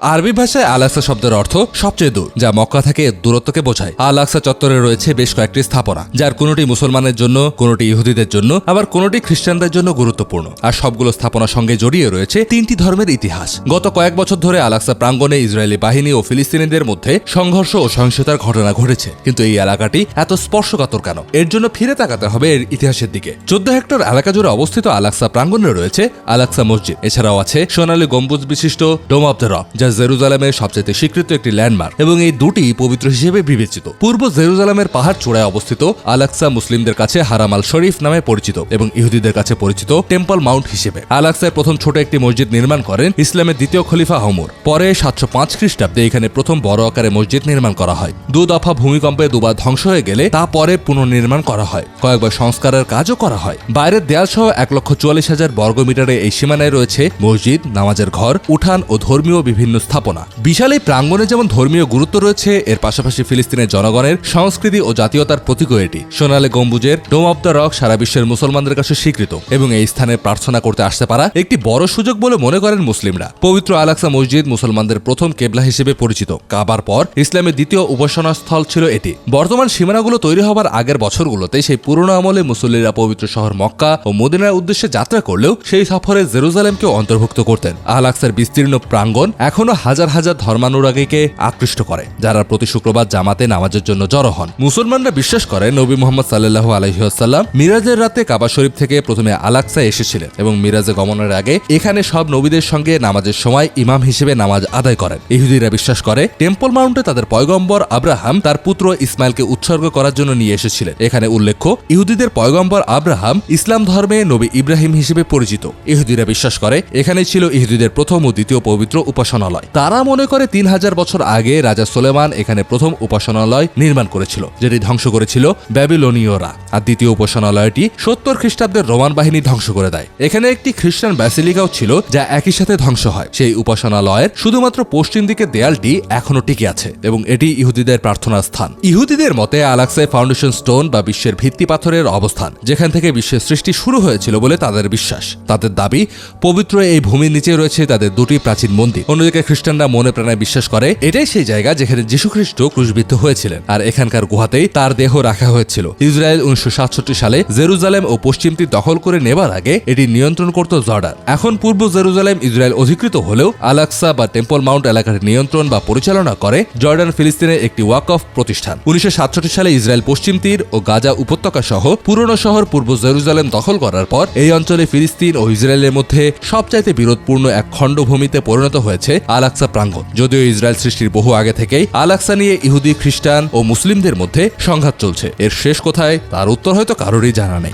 আরবি ভাষায় আলাক্সা শব্দের অর্থ সবচেয়ে দূর, যা মক্কা থেকে দূরত্বকে বোঝায়। আলাক্সা চত্বরে রয়েছে বেশ কয়েকটি স্থাপনা, যার কোনোটি মুসলমানের জন্য, কোনোটি ইহুদিদের জন্য, আবার কোনোটি খ্রিস্টানদের জন্য গুরুত্বপূর্ণ। আর সবগুলো স্থাপনার সঙ্গে জড়িয়ে রয়েছে তিনটি ধর্মের ইতিহাস। গত কয়েক বছর ধরে আলাক্সা প্রাঙ্গণে ইসরায়েলি বাহিনী ও ফিলিস্তিনিদের মধ্যে সংঘর্ষ ও সহিংসতার ঘটনা ঘটেছে। কিন্তু এই এলাকাটি এত স্পর্শকাতর কেন? এর জন্য ফিরে তাকাতে হবে এর ইতিহাসের দিকে। চোদ্দ হেক্টর এলাকা জুড়ে অবস্থিত আলাক্সা প্রাঙ্গণে রয়েছে আলাক্সা মসজিদ। এছাড়াও আছে সোনালী গম্বুজ বিশিষ্ট ডোম অব দ্য রক যা জেরুজালেমের সবচেয়ে স্বীকৃত একটি ল্যান্ডমার্ক এবং এই দুটি পবিত্র হিসেবে বিবেচিত। পূর্ব জেরুজালেমের পাহাড় চূড়ায় অবস্থিত আলাক্সা মুসলিমদের কাছে হারাম আল শরীফ নামে পরিচিত এবং ইহুদিদের কাছে পরিচিত টেম্পল মাউন্ট হিসেবে। আলাক্সায় প্রথম ছোট একটি মসজিদ নির্মাণ করেন ইসলামের দ্বিতীয় খলিফা হমর। পরে সাতশো পাঁচ খ্রিস্টাব্দে এখানে প্রথম বড় আকারে মসজিদ নির্মাণ করা হয়। দু দফা ভূমিকম্পে দুবার ধ্বংস হয়ে গেলে তা পরে পুনর্নির্মাণ করা হয়। কয়েকবার সংস্কারের কাজও করা হয়। বাইরের দেয়াল সহ এক লক্ষ চুয়াল্লিশ হাজার বর্গমিটারে এই সীমানায় রয়েছে মসজিদ, নামাজের ঘর, উঠান ও ধর্মীয় বিভিন্ন স্থাপনা। বিশাল এই প্রাঙ্গণে যেমন ধর্মীয় গুরুত্ব রয়েছে, এর পাশাপাশি ফিলিস্তিনের জনগণের সংস্কৃতি ও জাতীয়তার প্রতীকও এটি। সোনালে গম্বুজের ডোম অব দ্য রক সারা বিশ্বের মুসলমানদের কাছে স্বীকৃত এবং এই স্থানে প্রার্থনা করতে আসতে পারা একটি বড় সুযোগ বলে মনে করেন মুসলিমরা। পবিত্র আলাক্সা মসজিদ মুসলমানদের প্রথম কেবলা হিসেবে পরিচিত। কাবার পর ইসলামের দ্বিতীয় উপাসনা স্থল ছিল এটি। বর্তমান সীমানাগুলো তৈরি হবার আগের বছরগুলোতে সেই পুরনো আমলে মুসল্লিরা পবিত্র শহর মক্কা ও মদিনার উদ্দেশ্যে যাত্রা করলেও সেই সফরে জেরুজালেমকে অন্তর্ভুক্ত করতেন। আলাক্সার বিস্তীর্ণ প্রাঙ্গণ এখনও হাজার হাজার ধর্মানুরাগীকে আকৃষ্ট করে, যারা প্রতি শুক্রবার জামাতে নামাজের জন্য জড়ো হন। মুসলমানরা বিশ্বাস করে, নবী মোহাম্মদ সাল্লাহ আলহিহাসাল্লাম মিরাজের রাতে কাবা শরীফ থেকে প্রথমে আলাক্সা এসেছিলেন এবং মিরাজে গমনের আগে এখানে সব নবীদের সঙ্গে নামাজের সময় ইমাম হিসেবে নামাজ আদায় করেন। ইহুদিরা বিশ্বাস করে, টেম্পল মাউন্টে তাদের পয়গম্বর আব্রাহাম তার পুত্র ইসমাইলকে উৎসর্গ করার জন্য নিয়ে এসেছিলেন। এখানে উল্লেখ্য, ইহুদিদের পয়গম্বর আব্রাহাম ইসলাম ধর্মে নবী ইব্রাহিম হিসেবে পরিচিত। ইহুদিরা বিশ্বাস করে এখানে ছিল ইহুদিদের প্রথম ও দ্বিতীয় পবিত্র উপাসনালয়। তারা মনে করে তিন হাজার বছর আগে রাজা সোলেমান এখানে প্রথম উপাসনালয় নির্মাণ করেছিল, যেটি ধ্বংস করেছিল ব্যাবিলনীয়রা। আর দ্বিতীয় উপাসনালয়টি সত্তর খ্রিস্টাব্দের রোমান বাহিনী ধ্বংস করে দেয়। এখানে একটি খ্রিস্টান ব্যাসিলিকাও ছিল, যা একই সাথে ধ্বংস হয়। সেই উপাসনালয়ের শুধুমাত্র পশ্চিম দিকের দেয়ালটি এখনও টিকে আছে, এবং এটি ইহুদিদের প্রার্থনার স্থান। ইহুদিদের মতে আলাক্সায় ফাউন্ডেশন স্টোন বা বিশ্বের ভিত্তি পাথরের অবস্থান, যেখান থেকে বিশ্বের সৃষ্টি শুরু হয়েছিল বলে তাদের বিশ্বাস। তাদের দাবি, পবিত্র এই ভূমির নিচে রয়েছে তাদের দুটি প্রাচীন মন্দির। অন্যদিকে খ্রিস্টানরা মনে প্রাণে বিশ্বাস করে, এটাই সেই জায়গা যেখানে যীশুখ্রিস্ট ক্রুশবিদ্ধ হয়েছিলেন। আর এখানকার গুহাতেই তার দেহ রাখা হয়েছিল। ইসরায়েল উনিশশো সাতষট্টি সালে জেরুজালেম ও পশ্চিম তীর দখল করে নেবার আগে এটি নিয়ন্ত্রণ করত জর্ডান। এখন পূর্ব জেরুজালেম ইসরায়েল অধিকৃত হলেও আলাক্সা বা টেম্পল মাউন্ট এলাকার নিয়ন্ত্রণ বা পরিচালনা করে জর্ডান ফিলিস্তিনের একটি ওয়াক অফ প্রতিষ্ঠান। উনিশশো সাতষট্টি সালে ইসরায়েল পশ্চিম তীর ও গাজা উপত্যকা সহ পুরনো শহর পূর্ব জেরুজালেম দখল করার পর এই অঞ্চলে ফিলিস্তিন ও ইসরায়েলের মধ্যে সবচাইতে বিরোধপূর্ণ এক খণ্ডভূমিতে পরিণত হয়েছে আলাক্সা প্রাঙ্গণ। যদিও ইসরায়েল সৃষ্টির বহু আগে থেকেই আলাক্সা নিয়ে ইহুদি, খ্রিস্টান ও মুসলিমদের মধ্যে সংঘাত চলছে। এর শেষ কোথায়? তার উত্তর হয়তো কারোরই জানা নেই।